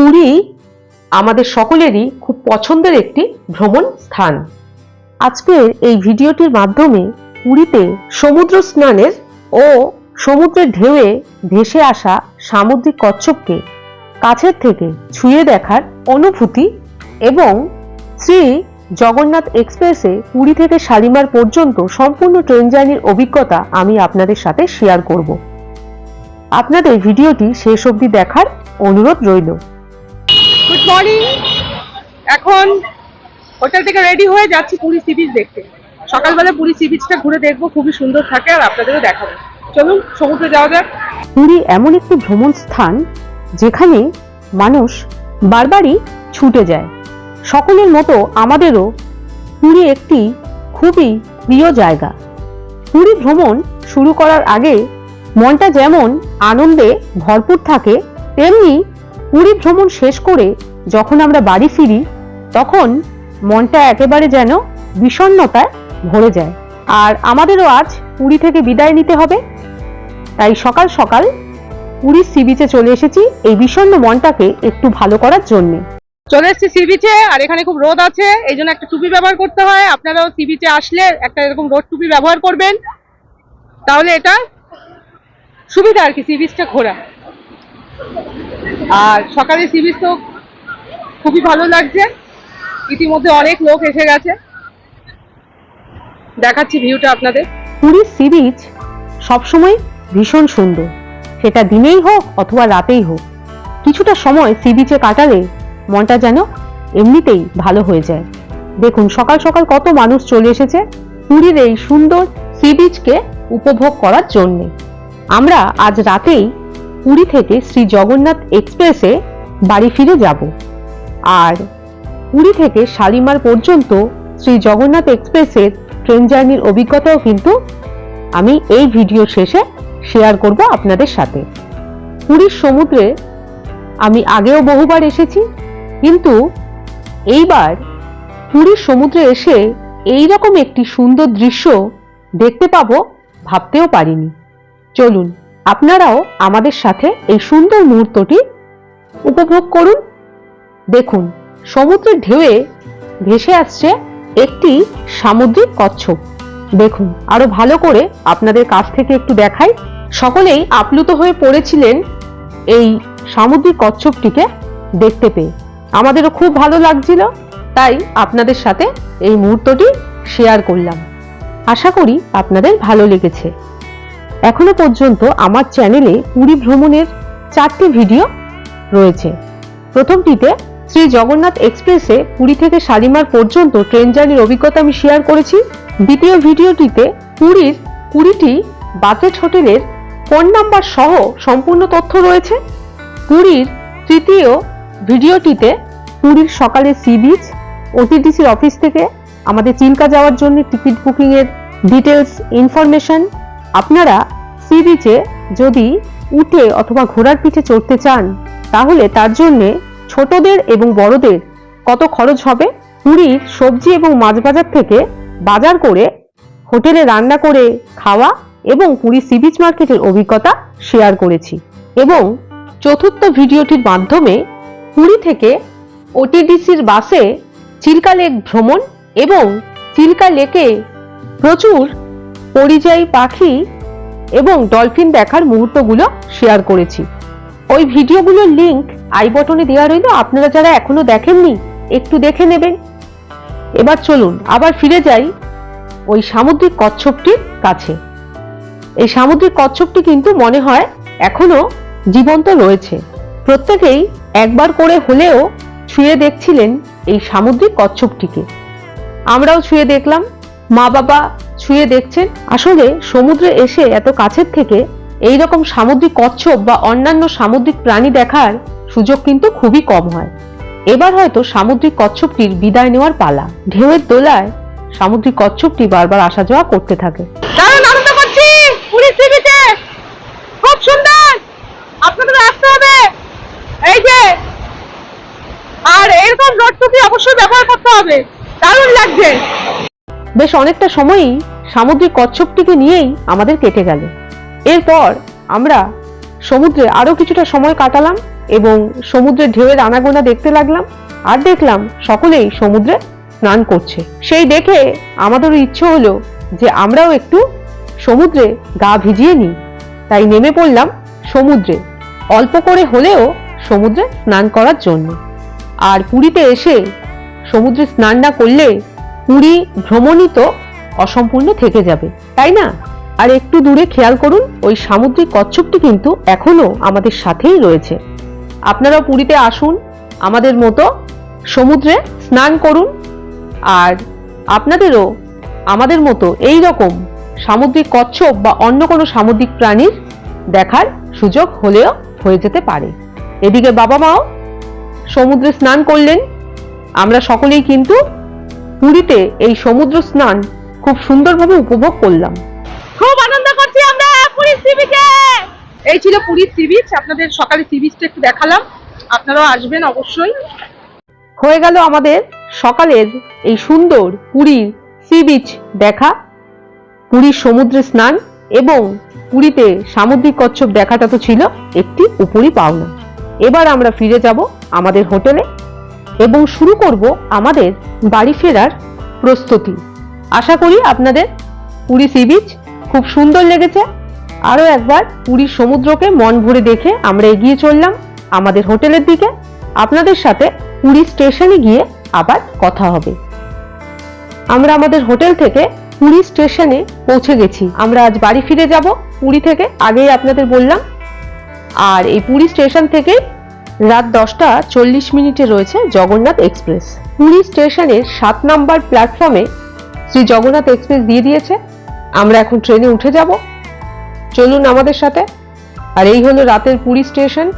পুরী আমাদের সকলেরই খুব পছন্দের একটি ভ্রমণ স্থান। আজকের এই ভিডিওটির মাধ্যমে পুরীতে সমুদ্র স্নানের ও সমুদ্রের ঢেউয়ে ভেসে আসা সামুদ্রিক কচ্ছপকে কাছের থেকে ছুঁয়ে দেখার অনুভূতি এবং শ্রী জগন্নাথ এক্সপ্রেসে পুরী থেকে শালিমার পর্যন্ত সম্পূর্ণ ট্রেন জার্নির অভিজ্ঞতা আমি আপনাদের সাথে শেয়ার করব। আপনাদের ভিডিওটি শেষ অবধি দেখার অনুরোধ রইল। গুড মর্নিং এখন হোটেল থেকে রেডি হয়ে যাচ্ছি পুরী সি বিচ দেখতে। সকালবেলা পুরী সি বিচটা ঘুরে দেখব, খুবই সুন্দর থাকে আর আপনাদেরও দেখাবো। চলুন, সমুদ্রে যাওয়া যাক। পুরী এমন একটি ভ্রমণ স্থান যেখানে মানুষ বারবারই ছুটে যায়। সকলের মতো আমাদেরও পুরী একটি খুবই প্রিয় জায়গা। পুরী ভ্রমণ শুরু করার আগে মনটা যেমন আনন্দে ভরপুর থাকে, তেমনি পুরী ভ্রমণ শেষ করে যখন আমরা বাড়ি ফিরি, তখন মনটা একেবারে যেন বিষণ্ণতায় ভরে যায়। আর আমাদেরও আজ পুরী থেকে বিদায় নিতে হবে। তাই সকাল সকাল পুরীর সি বিচে চলে এসেছি এই বিষণ্ণ মনটাকে একটু ভালো করার জন্যে। চলে এসেছি সি বিচে, আর এখানে খুব রোদ আছে, এই জন্য একটা টুপি ব্যবহার করতে হয়। আপনারাও সি বিচে আসলে একটা এরকম রোদ টুপি ব্যবহার করবেন। তাহলে এটা সুবিধা আর কি, সি বিচটা ঘোরা। আর সকালে সি বিচ তো খুবই ভালো লাগছে। ইতিমধ্যে অনেক লোক এসে গেছে। দেখাচ্ছি ভিউটা আপনাদের। পুরীর সি বিচ সবসময় ভীষণ সুন্দর। সেটা দিনেই হোক অথবা রাতেই হোক। কিছুটা সময় সি বিচে কাটালে মনটা যেন এমনিতেই ভালো হয়ে যায়। দেখুন, সকাল সকাল কত মানুষ চলে এসেছে পুরীর এই সুন্দর সি বিচকে উপভোগ করার জন্যে। আমরা আজ রাতেই পুরী থেকে শ্রী জগন্নাথ এক্সপ্রেসে বাড়ি ফিরে যাব। আর পুরী থেকে শালিমার পর্যন্ত শ্রী জগন্নাথ এক্সপ্রেসের ট্রেন জার্নির অভিজ্ঞতাও কিন্তু আমি এই ভিডিও শেষে শেয়ার করব আপনাদের সাথে। পুরীর সমুদ্রে আমি আগেও বহুবার এসেছি, কিন্তু এইবার পুরীর সমুদ্রে এসে এই রকম একটি সুন্দর দৃশ্য দেখতে পাবো ভাবতেও পারিনি। চলুন আপনারাও আমাদের সাথে এই সুন্দর মুহূর্তটি উপভোগ করুন। দেখুন, সমুদ্রের ঢেউয়ে ভেসে আসছে একটি সামুদ্রিক কচ্ছপ। দেখুন, আরও ভালো করে আপনাদের কাছ থেকে একটু দেখাই। সকলেই আপ্লুত হয়ে পড়েছিলেন এই সামুদ্রিক কচ্ছপটিকে দেখতে পেয়ে। আমাদেরও খুব ভালো লাগছিল, তাই আপনাদের সাথে এই মুহূর্তটি শেয়ার করলাম। আশা করি আপনাদের ভালো লেগেছে। এখনও পর্যন্ত আমার চ্যানেলে পুরী ভ্রমণের চারটি ভিডিও রয়েছে। প্রথমটিতে শ্রী জগন্নাথ এক্সপ্রেসে পুরী থেকে শালিমার পর্যন্ত ট্রেন জার্নির অভিজ্ঞতা আমি শেয়ার করেছি। দ্বিতীয় ভিডিওটিতে পুরীর কুড়িটি বাজেট হোটেলের ফোন নাম্বার সহ সম্পূর্ণ তথ্য রয়েছে। পুরীর তৃতীয় ভিডিওটিতে পুরীর সকালে সি বিচ ওটিডিসির অফিস থেকে আমাদের চিল্কা যাওয়ার জন্য টিকিট বুকিংয়ের ডিটেলস ইনফরমেশন আপনারা সি বিচে যদি উঠে অথবা ঘোড়ার পিঠে চড়তে চান, তাহলে তার জন্যে ছোটদের এবং বড়দের কত খরচ হবে? পুরীর সবজি এবং মাছ বাজার থেকে বাজার করে হোটেলে রান্না করে খাওয়া এবং পুরী সি বিচ মার্কেটের অভিজ্ঞতা শেয়ার করেছি। এবং চতুর্থ ভিডিওটির মাধ্যমে পুরী থেকে ওটিডিসির বাসে চিল্কা লেক ভ্রমণ এবং চিল্কা লেকে প্রচুর পরিযায়ী পাখি এবং ডলফিন দেখার মুহূর্তগুলো শেয়ার করেছি। ওই ভিডিওগুলোর লিংক আই বটনে দেওয়া রইল, আপনারা যারা এখনও দেখেননি, একটু দেখে নেবেন। এবার চলুন, আবার ফিরে যাই ওই সামুদ্রিক কচ্ছপটির কাছে। এই সামুদ্রিক কচ্ছপটি কিন্তু মনে হয় এখনও জীবন্ত রয়েছে। প্রত্যেকেই একবার করে হলেও ছুঁয়ে দেখছিলেন এই সামুদ্রিক কচ্ছপটিকে। আমরাও ছুঁয়ে দেখলাম মা বাবা ছুঁয়ে দেখছেন? আসলে সমুদ্রে এসে এত কাছের থেকে এই রকম সামুদ্রিক কচ্ছপ বা অন্যান্য সামুদ্রিক প্রাণী দেখার সুযোগ কিন্তু খুবই কম হয়। এবার হয়তো সামুদ্রিক কচ্ছপটির বিদায় নেওয়ার পালা। ঢেউয়ের দোলায় সামুদ্রিক কচ্ছপটি বারবার আসা যাওয়া করতে থাকে। দারুণ আনন্দ করছি! পুরী সি বিচে খুব সুন্দর! আপনাদের আসতে হবে! এই যে! আর এরকম রোড টুপি অবশ্যই ব্যবহার করতে হবে। দারুণ লাগছে! বেশ অনেকটা সময়ই সামুদ্রিক কচ্ছপটিকে নিয়েই আমাদের কেটে গেল। এরপর আমরা সমুদ্রে আরও কিছুটা সময় কাটালাম এবং সমুদ্রের ঢেউয়ের আনাগোনা দেখতে লাগলাম আর দেখলাম সকলেই সমুদ্রে স্নান করছে। সেই দেখে আমাদেরও ইচ্ছে হলো যে আমরাও একটু সমুদ্রে গা ভিজিয়ে নিই। তাই নেমে পড়লাম সমুদ্রে। অল্প করে হলেও সমুদ্রে স্নান করার জন্য। আর পুরীতে এসে সমুদ্রে স্নান না করলে পুরী ভ্রমণই তো অসম্পূর্ণ থেকে যাবে, তাই না? আর একটু দূরে খেয়াল করুন, ওই সামুদ্রিক কচ্ছপটি কিন্তু এখনও আমাদের সাথেই রয়েছে। আপনারাও পুরীতে আসুন, আমাদের মতো সমুদ্রে স্নান করুন, আর আপনাদেরও আমাদের মতো এই রকম সামুদ্রিক কচ্ছপ বা অন্য কোনো সামুদ্রিক প্রাণীর দেখার সুযোগ হলেও হয়ে যেতে পারে। এদিকে বাবা মাও সমুদ্রে স্নান করলেন। আমরা সকলেই কিন্তু পুরীতে এই সমুদ্র স্নান খুব সুন্দরভাবে উপভোগ করলাম। খুব আনন্দ করছি আমরা পুরীর সি বিচে এই ছিল পুরীর সি বিচ আপনাদের সকালে সি বিচটা একটু দেখালাম। আপনারাও আসবেন অবশ্যই। হয়ে গেল আমাদের সকালের এই সুন্দর পুরীর সি বিচ দেখা পুরীর সমুদ্রে স্নান এবং পুরীতে সামুদ্রিক কচ্ছপ দেখাটা তো ছিল একটি উপরই পাওনা। এবার আমরা ফিরে যাব আমাদের হোটেলে এবং শুরু করব আমাদের বাড়ি ফেরার প্রস্তুতি। আশা করি আপনাদের পুরী সি বিচ খুব সুন্দর লেগেছে। আরও একবার পুরীর সমুদ্রকে মন ভরে দেখে আমরা এগিয়ে চললাম আমাদের হোটেলের দিকে। আপনাদের সাথে পুরী স্টেশনে গিয়ে আবার কথা হবে। আমরা আমাদের হোটেল থেকে পুরী স্টেশনে পৌঁছে গেছি। আমরা আজ বাড়ি ফিরে যাব পুরী থেকে, আগেই আপনাদের বললাম। আর এই পুরী স্টেশন থেকে রাত দশটা চল্লিশ মিনিটে রয়েছে জগন্নাথ এক্সপ্রেস। পুরী স্টেশনের সাত নম্বর প্ল্যাটফর্মে শ্রী জগন্নাথ এক্সপ্রেস দিয়ে দিয়েছে। আমরা এখন ট্রেনে উঠে যাব। চলুন আমাদের সাথে। আর এই হলো রাতের পুরী স্টেশন।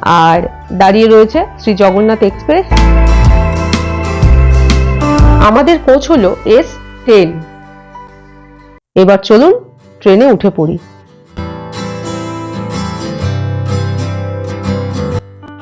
আর দাঁড়িয়ে রয়েছে শ্রী জগন্নাথ এক্সপ্রেস। আমাদের কোচ হলো এস টেন। এবার চলুন ট্রেনে উঠে পড়ি।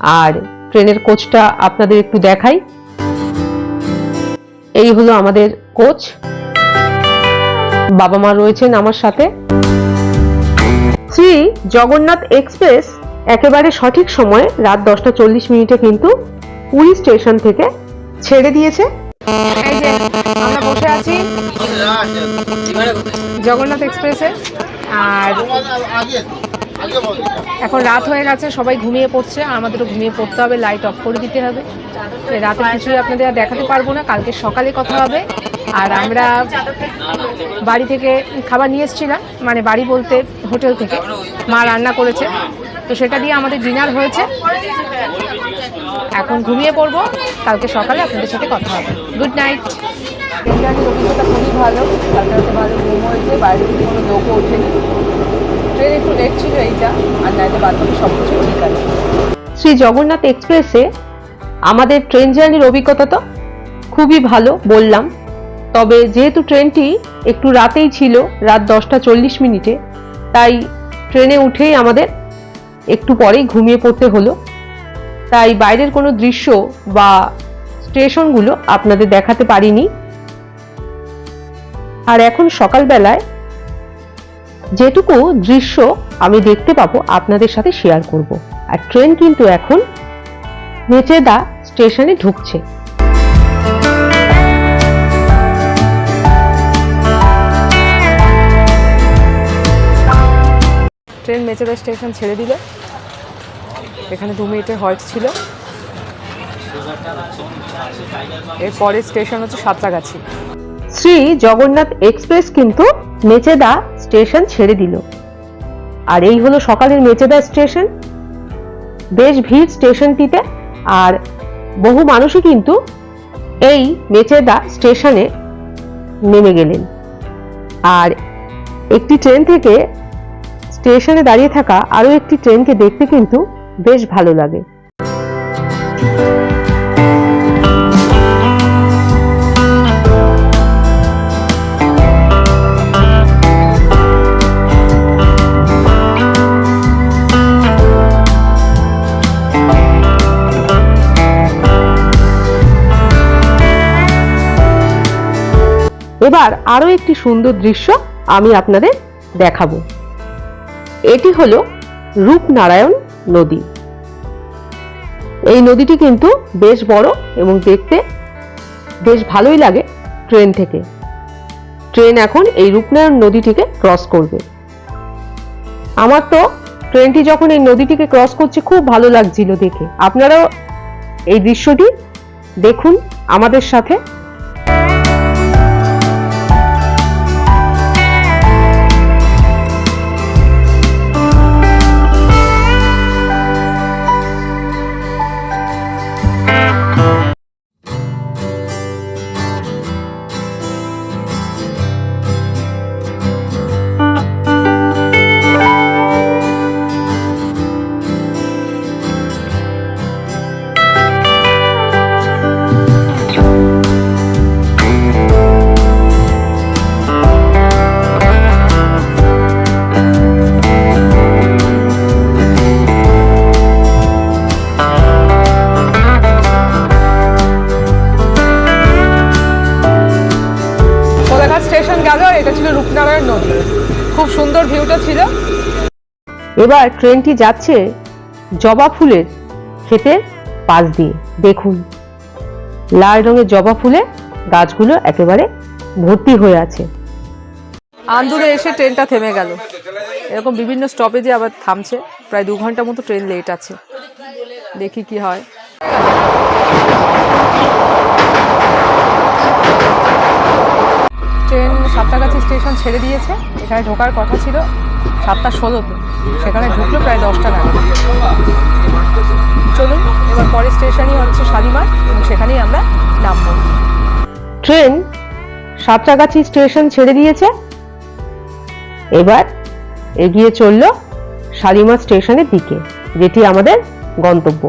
আর ট্রেনের কোচটা আপনাদের একটু দেখাই। এই হলো আমাদের কোচ। বাবা মা রয়েছেন আমার সাথে। শ্রী জগন্নাথ এক্সপ্রেস একেবারে সঠিক সময়ে রাত দশটা চল্লিশ মিনিটে কিন্তু পুরী স্টেশন থেকে ছেড়ে দিয়েছে। আমরা বসে আছি জগন্নাথ এক্সপ্রেসে। আর এখন রাত হয়ে গেছে, সবাই ঘুমিয়ে পড়ছে আমাদেরও ঘুমিয়ে পড়তে হবে লাইট অফ করে দিতে হবে। তো রাতের কিছুই আপনাদের আর দেখাতে পারব না, কালকে সকালে কথা হবে। আর আমরা বাড়ি থেকে খাবার নিয়ে এসেছিলাম মানে বাড়ি বলতে হোটেল থেকে। মা রান্না করেছে, তো সেটা দিয়ে আমাদের ডিনার হয়েছে। এখন ঘুমিয়ে পড়ব, কালকে সকালে আপনাদের সাথে কথা হবে। গুড নাইট অভিজ্ঞতা খুবই ভালো কালকে রাতে ভালো ঘুম হয়েছে বাইরে কোনো লোকও ওঠেনি। শ্রী জগন্নাথ এক্সপ্রেসে আমাদের ট্রেন জার্নির অভিজ্ঞতা তো খুবই ভালো, বললাম। তবে যেহেতু ট্রেনটি একটু রাতেই ছিল, রাত দশটা চল্লিশ মিনিটে, তাই ট্রেনে উঠেই আমাদের একটু পরেই ঘুমিয়ে পড়তে হলো। তাই বাইরের কোনো দৃশ্য বা স্টেশনগুলো আপনাদের দেখাতে পারিনি। আর এখন সকালবেলায় যেটুকু দৃশ্য আমি দেখতে পাবো, আপনাদের সাথে শেয়ার করব। আর ট্রেন কিন্তু এখন মেচেদা স্টেশনে ঢুকছে। ট্রেন মেচেদা স্টেশন ছেড়ে দিল। এখানে দু মিনিটের হল্ট ছিল। এর পরের স্টেশন হচ্ছে সাঁতরাগাছি শ্রী জগন্নাথ এক্সপ্রেস কিন্তু মেচেদা স্টেশন ছেড়ে দিল। আর এই হলো সকালের মেচেদা স্টেশন। বেশ ভিড় স্টেশনটিতে, আর বহু মানুষই কিন্তু এই মেচেদা স্টেশনে নেমে গেলেন। আর একটি ট্রেন থেকে স্টেশনে দাঁড়িয়ে থাকা আরও একটি ট্রেনকে দেখতে কিন্তু বেশ ভালো লাগে। এবার আরও একটি সুন্দর দৃশ্য আমি আপনাদের দেখাবো। এটি হলো রূপনারায়ণ নদী। এই নদীটি কিন্তু বেশ বড় এবং দেখতে বেশ ভালোই লাগে ট্রেন থেকে। ট্রেন এখন এই রূপনারায়ণ নদীটিকে ক্রস করবে। আমার তো ট্রেনটি যখন এই নদীটিকে ক্রস করছে খুব ভালো লাগছিল দেখে। আপনারাও এই দৃশ্যটি দেখুন আমাদের সাথে। কোলাঘাট স্টেশন গেল, এটা ছিল রূপনারায়ণ নদী। খুব সুন্দর ভিউটা ছিল। এবার ট্রেনটি যাচ্ছে জবা ফুলের ক্ষেতের পাশ দিয়ে। দেখুন, লাল রঙের জবা ফুলে গাছগুলো একেবারে ভর্তি হয়ে আছে। আন্দুরে এসে ট্রেনটা থেমে গেল। এরকম বিভিন্ন স্টপেজে আবার থামছে। প্রায় দু ঘণ্টা মতো ট্রেন লেট আছে। দেখি কি হয়। সাতটাগাছি স্টেশন ছেড়ে দিয়েছে। এখানে ঢোকার কথা ছিল সাতটা ষোলোতে। সেখানে ঢুকলো প্রায় দশটা নাগাদ। চলুন, এবার পরের স্টেশনই হচ্ছে শালিমার এবং সেখানেই আমরা নামবো। ট্রেন সাঁতরাগাছি স্টেশন ছেড়ে দিয়েছে। এবার এগিয়ে চলল শালিমার স্টেশনের দিকে, যেটি আমাদের গন্তব্য।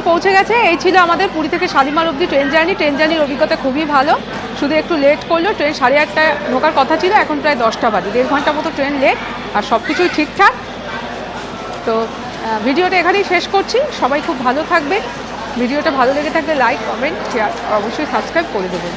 শালিমার পৌঁছে গেছে। এই ছিল আমাদের পুরী থেকে শালিমার অবধি ট্রেন জার্নি। ট্রেন জার্নির অভিজ্ঞতা খুবই ভালো। শুধু একটু লেট করল। ট্রেন সাড়ে আটটায় ঢোকার কথা ছিল। এখন প্রায় দশটা বাজে। দেড় ঘণ্টা মতো ট্রেন লেট আর সব কিছুই ঠিকঠাক। তো ভিডিওটা এখানেই শেষ করছি। সবাই খুব ভালো থাকবে। ভিডিওটা ভালো লেগে থাকলে লাইক কমেন্ট শেয়ার অবশ্যই সাবস্ক্রাইব করে দেবেন।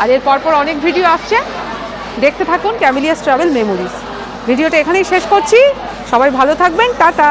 আর এর পরপর অনেক ভিডিও আসছে। দেখতে থাকুন ক্যামিলিয়াস ট্রাভেল মেমোরিজ ভিডিওটা এখানেই শেষ করছি। সবাই ভালো থাকবেন। টাটা।